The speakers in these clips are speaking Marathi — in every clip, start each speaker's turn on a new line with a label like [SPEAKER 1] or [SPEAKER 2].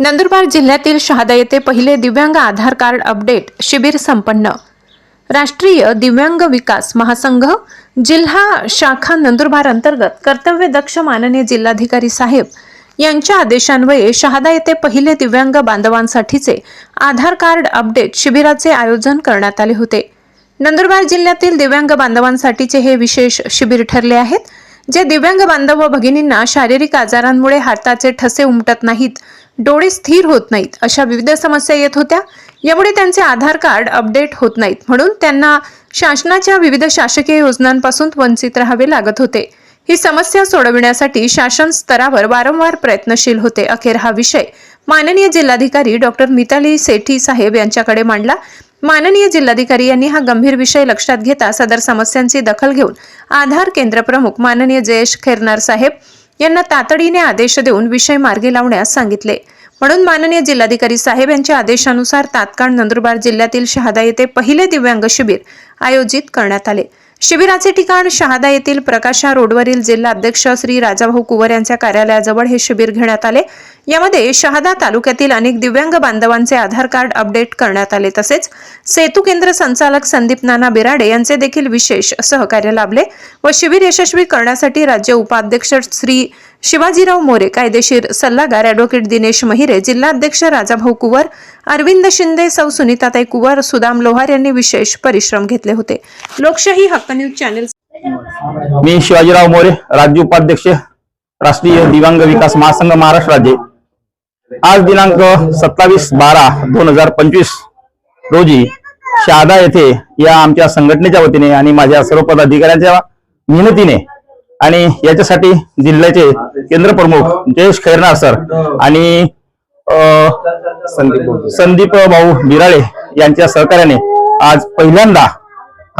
[SPEAKER 1] नंदुरबार जिल्ह्यातील शहादा येथे पहिले दिव्यांग आधार कार्ड अपडेट शिबिर संपन्न. राष्ट्रीय दिव्यांग विकास महासंघ जिल्हा शाखा नंदुरबार अंतर्गत कर्तव्य दक्ष माननीय जिल्हाधिकारी साहेब यांच्या आदेशान्वये शहादा येथे पहिले दिव्यांग बांधवांसाठीचे आधार कार्ड अपडेट शिबिराचे आयोजन करण्यात आले होते. नंदुरबार जिल्ह्यातील दिव्यांग बांधवांसाठीचे हे विशेष शिबिर ठरले आहेत. जे दिव्यांग बांधव व भगिनींना शारीरिक आजारांमुळे हाताचे ठसे उमटत नाहीत डोळे स्थिर होत नाहीत अशा विविध समस्या येत होत्या यामुळे त्यांचे आधार कार्ड अपडेट होत नाहीत. म्हणून त्यांना शासनाच्या विविध शासकीय योजनांपासून वंचित राहावे लागत होते. ही समस्या सोडविण्यासाठी शासन स्तरावर वारंवार प्रयत्नशील होते अखेर हा विषय माननीय जिल्हाधिकारी डॉक्टर मिताली सेठी साहेब यांच्याकडे मांडला. माननीय जिल्हाधिकारी यांनी हा गंभीर विषय लक्षात घेता सदर समस्यांची दखल घेऊन आधार केंद्र प्रमुख माननीय जयेश खेरनार साहेब यांना तातडीने आदेश देऊन विषय मार्गी लावण्यास सांगितले. म्हणून माननीय जिल्हाधिकारी साहेब यांच्या आदेशानुसार तात्काळ नंदुरबार जिल्ह्यातील शहादा येथे पहिले दिव्यांग शिबिर आयोजित करण्यात आले. शिबिराचे ठिकाण शहादा येथील प्रकाशा रोडवरील जिल्हा अध्यक्ष श्री राजाभाऊ कुवर यांच्या कार्यालयाजवळ हे शिबिर घेण्यात आले. यामध्ये शहादा तालुक्यातील अनेक दिव्यांग बांधवांचे आधार कार्ड अपडेट करण्यात आले. तसेच सेतू केंद्र संचालक संदीप नाना बिराडे यांचे देखील विशेष सहकार्य लाभले व शिबिर यशस्वी करण्यासाठी राज्य उपाध्यक्ष श्री शिवाजीराव मोरे कायदेशीर सल्लागार अॅडव्होकेट दिनेश महिरे जिल्हाध्यक्ष राजाभाऊ कुवर अरविंद शिंदे सौ सुनीताताई कुवर सुदाम लोहार यांनी विशेष परिश्रम घेतले होते. लोकशाही हक्क न्यूज चॅनेल
[SPEAKER 2] मी शिवाजीराव मोरे राज्य उपाध्यक्ष राष्ट्रीय दिव्यांग विकास महासंघ महाराष्ट्र राज्य. आज दिनांक सत्तावीस बारा दोन हजार पंचवीस रोजी शहादा येथे या आमच्या संघटनेच्या वतीने आणि माझ्या सर्व पदाधिकाऱ्यांच्या मेहनतीने आणि याच्यासाठी जिल्ह्याचे केंद्र प्रमुख जयेश खैरनार सर आणि संदीप संदीप भाऊ बिराळे यांच्या सहकार्याने आज पहिल्यांदा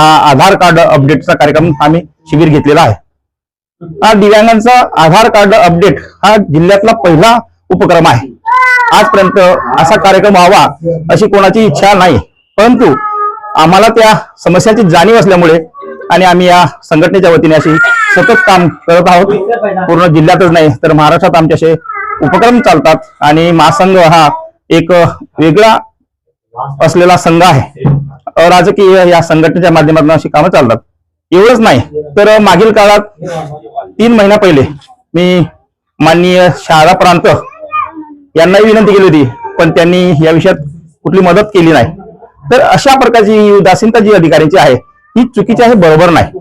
[SPEAKER 2] हा आधार कार्ड अपडेटचा कार्यक्रम आम्ही शिबिर घेतलेला आहे. हा दिव्यांगांचा आधार कार्ड अपडेट हा जिल्ह्यातला पहिला उपक्रम आहे. आजपर्यंत असा कार्यक्रम व्हावा अशी कोणाची इच्छा नाही. परंतु आम्हाला त्या समस्यांची जाणीव असल्यामुळे आणि आम्ही या संघटनेच्या वतीने अशी सतत काम करत आहोत. पूर्ण जिल्ह्यातच नाही तर महाराष्ट्रात आमचे असे उपक्रम चालतात आणि महासंघ हा एक वेगळा असलेला संघ आहे. राजकीय या संघटनेच्या माध्यमातून अशी कामं चालतात. एवढंच नाही तर मागील काळात तीन महिना पहिले मी माननीय शाळा प्रांत यांनाही विनंती केली होती पण त्यांनी या विषयात कुठली मदत केली नाही. तर अशा प्रकारची उदासीनता जी अधिकाऱ्यांची आहे ही चुकीची आहे बरोबर नाही.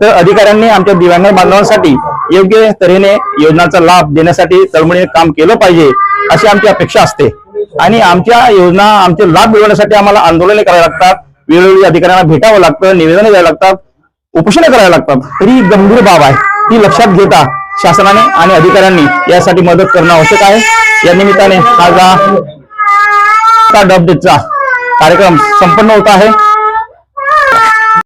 [SPEAKER 2] तर अधिकाऱ्यांनी आमच्या दिव्यांग बांधवांसाठी योग्य तऱ्हेने योजनांचा लाभ देण्यासाठी तळमळीने काम केलं पाहिजे अशी आमची अपेक्षा असते. आणि आमच्या योजना आमचे लाभ मिळवण्यासाठी आम्हाला आंदोलने करावी लागतात वेळोवेळी अधिकाऱ्यांना भेटावं लागतं निवेदन द्यावं लागतात उपोषणं करायला लागतात. तरी गंभीर बाब आहे. ती लक्षात घेता शासनाने आणि अधिकाऱ्यांनी यासाठी मदत करणं आवश्यक आहे. या निमित्ताने हा कार्ड अपडेटचा कार्यक्रम संपन्न होत आहे.